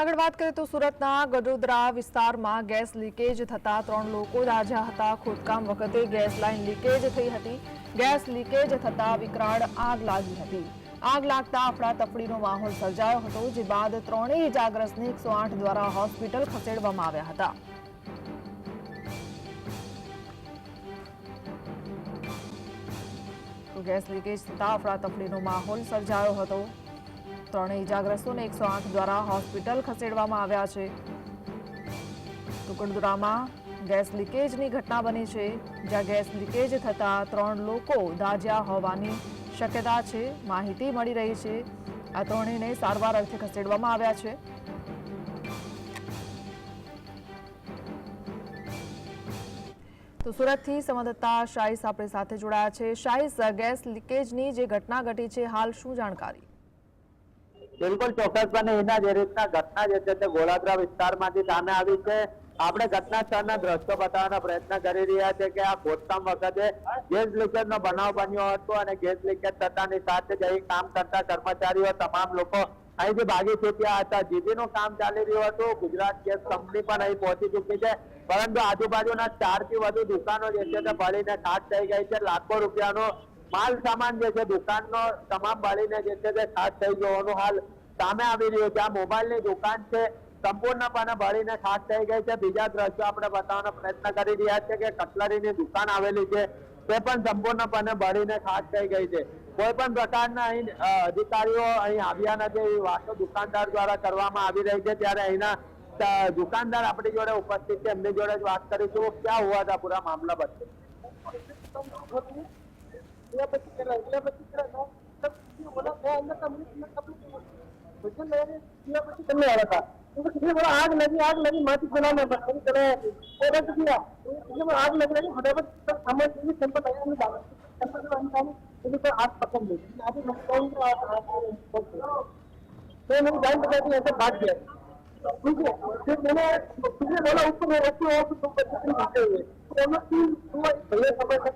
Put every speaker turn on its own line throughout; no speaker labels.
આગળ વાત કરીએ તો સુરતના ગડોદરા વિસ્તારમાં ગેસ લીકેજ થતા ત્રણ લોકો દાઝ્યા હતા. ખોદકામ વખતે ગેસ લાઇન લીકેજ થઈ હતી. ગેસ લીકેજ થતા વિકરાળ આગ લાગી હતી. આગ લાગતા અફડાતફડીનો માહોલ સર્જાયો હતો, જે બાદ ત્રણેય ઇજાગ્રસ્તને એકસો આઠ દ્વારા હોસ્પિટલ ખસેડવામાં આવ્યા હતા. ગેસ લીકેજ થતા અફડાતફડીનો માહોલ સર્જાયો હતો. ત્રણેય ઇજાગ્રસ્તોને એકસો આઠ દ્વારા હોસ્પિટલ ખસેડવામાં આવ્યા છે. ટુકડદુરામાં ગેસ લીકેજની ઘટના બની છે. જ્યાં ગેસ લીકેજ થતા ત્રણ લોકો દાજ્યા હોવાની શક્યતા છે. માહિતી મળી રહી છે. આ ત્રણેયને સારવાર અર્થે ખસેડવામાં આવ્યા છે. તો સુરતથી સંવાદદાતા શાહીસ આપણી સાથે જોડાયા છે. શાહીસ, ગેસ લીકેજની જે ઘટના ઘટી છે, હાલ શું જાણકારી?
બિલકુલ ચોક્કસપણે એના જે રીતના ઘટના જે છે તે ગોલાદરા વિસ્તારમાંથી સામે આવી છે. આપણે ઘટના સ્થળના દ્રશ્યો બતાવવાનો પ્રયત્ન કરી રહ્યા છે કે આ ખોદકામ વખતે ગેસ લીકેજ નો બનાવ બન્યો હતો અને ગેસ લીકેજ થતાની સાથે જ અહીં કામ કરતા કર્મચારીઓ, તમામ લોકો અહીંથી ભાગી છૂટ્યા હતા. જીબી નું કામ ચાલી રહ્યું હતું. ગુજરાત ગેસ કંપની પણ અહીં પહોંચી ચૂકી છે. પરંતુ આજુબાજુના ચારથી વધુ દુકાનો જે છે તે ભરીને ખાટ થઈ ગઈ છે. લાખો રૂપિયાનો માલ સામાન જે છે, દુકાનનો તમામ બળીને જે છે તે ખાસ થઈ જવાનો હાલ સામે આવી રહ્યો છે. આ મોબાઈલની દુકાન છે, સંપૂર્ણપણે બળીને ખાસ થઈ ગઈ છે. બીજા દ્રશ્યો આપણે બતાવવાનો પ્રયત્ન કરી રહ્યા છે કે કટલરીની દુકાન આવેલી છે, તે પણ સંપૂર્ણપણે બળીને ખાસ થઈ ગઈ છે. કોઈ પણ પ્રકારના અહીં અધિકારીઓ અહીં આવ્યા નથી. એવી વાતો દુકાનદાર દ્વારા કરવામાં આવી રહી છે. ત્યારે અહીંના દુકાનદાર આપણી જોડે ઉપસ્થિત છે. એમની જોડે જ વાત કરીશું. ક્યાં હુઆ था पूरा मामला बताइए
आग लगी आग लगी माटी बना में बड़ी चले वो बच गया इसमें आग लग रही फटाफट सामान भी टेम्पल लगा नहीं डाला टेम्पल से निकाली लेकिन तो आग पकड़ ली आगे मैं कौन सा मैं मेरी जान बचा दी ऐसे भाग गया ठीक है फिर मैंने तुझे बोला उसको मैं रखी और तुम बच्चे नहीं भागे हुए तो हम लोग तीन हुआ भैया समय तक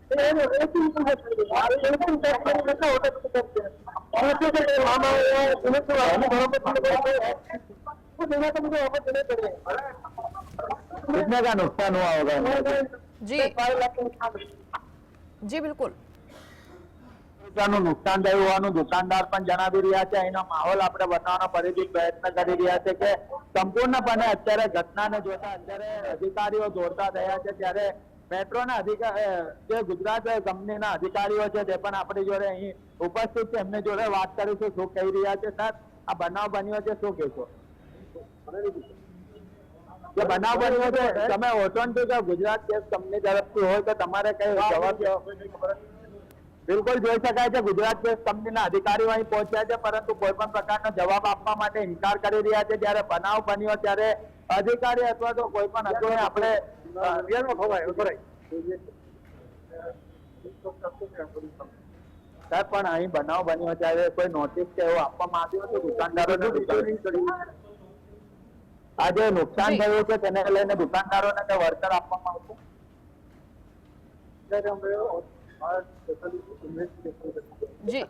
कितने का नुकसान हुआ होगा
જી જી બિલકુલ
રૂપિયાનું નુકસાન થયું હોવાનું દુકાનદાર પણ જણાવી રહ્યા છે અહીંનો માહોલ આપણે બતાવવાનો ફરીથી પ્રયત્ન કરી રહ્યા છે કે સંપૂર્ણપણે અત્યારે ઘટનાને જોતા અત્યારે અધિકારીઓ દોડતા થયા છે ત્યારે મેટ્રોના અધિકાર જે ગુજરાત કંપનીના અધિકારીઓ છે તે પણ આપણી જોડે અહીં ઉપસ્થિત છે. એમને જોડે વાત કરીશું શું કહી રહ્યા છે સર આ બનાવ બન્યો છે શું કહેશો? જે બનાવ બન્યો છે તમે કે ગુજરાત ગેસ કંપની તરફથી હોય તો તમારે કઈ જવાબ બિલકુલ. જોઈ શકાય છે ગુજરાત ગેસ કંપનીના અધિકારીઓ અહીં પહોંચ્યા છે પરંતુ કોઈ પણ પ્રકારનો જવાબ આપવા માટે ઇનકાર કરી રહ્યા છે. જ્યારે બનાવ બન્યો ત્યારે અધિકારી અથવા તો કોઈ પણ હતું આપણે રિયલમાં ખવાય ઊભો સાહેબ પણ અહીં બનાવ બન્યો ત્યારે કોઈ નોટિસ કે એવું આપવામાં આવ્યું હતું દુકાનદારો આ જે નુકસાન થયું છે તેને લઈને દુકાનદારોને કઈ વળતર આપવામાં આવશે?
જી.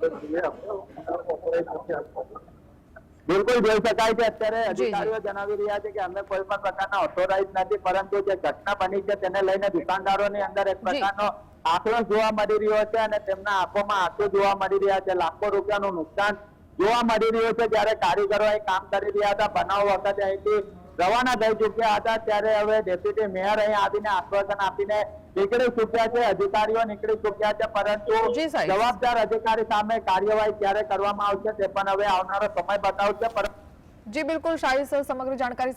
બિલકુલ જોઈ શકાય છે. અત્યારે. અધિકારીઓ જણાવી રહ્યા છે કે અમે કોઈ પણ પ્રકારના ઓથોરાઇઝ નથી પરંતુ જે ઘટના બની છે તેને લઈને દુકાનદારોની અંદર એક પ્રકારનો આક્રોશ જોવા મળી રહ્યો છે અને તેમના આંખોમાં આંસુ જોવા મળી રહ્યા છે. લાખો રૂપિયાનું નુકસાન જોવા મળી રહ્યું છે. જયારે કારીગરો એ કામ કરી રહ્યા હતા. બનાવ વખતે અહીંથી રવાના થઈ ચૂક્યા હતા ત્યારે હવે ડેપ્યુટી મેયર અહીંયા આવીને આશ્વાસન આપીને નીકળી ચૂક્યા છે અધિકારીઓ નીકળી ચૂક્યા છે પરંતુ. જવાબદાર અધિકારી સામે કાર્યવાહી ક્યારે કરવામાં આવશે તે પણ હવે આવનારો સમય બતાવશે
જી બિલકુલ શાહીસ સમગ્ર જાણકારી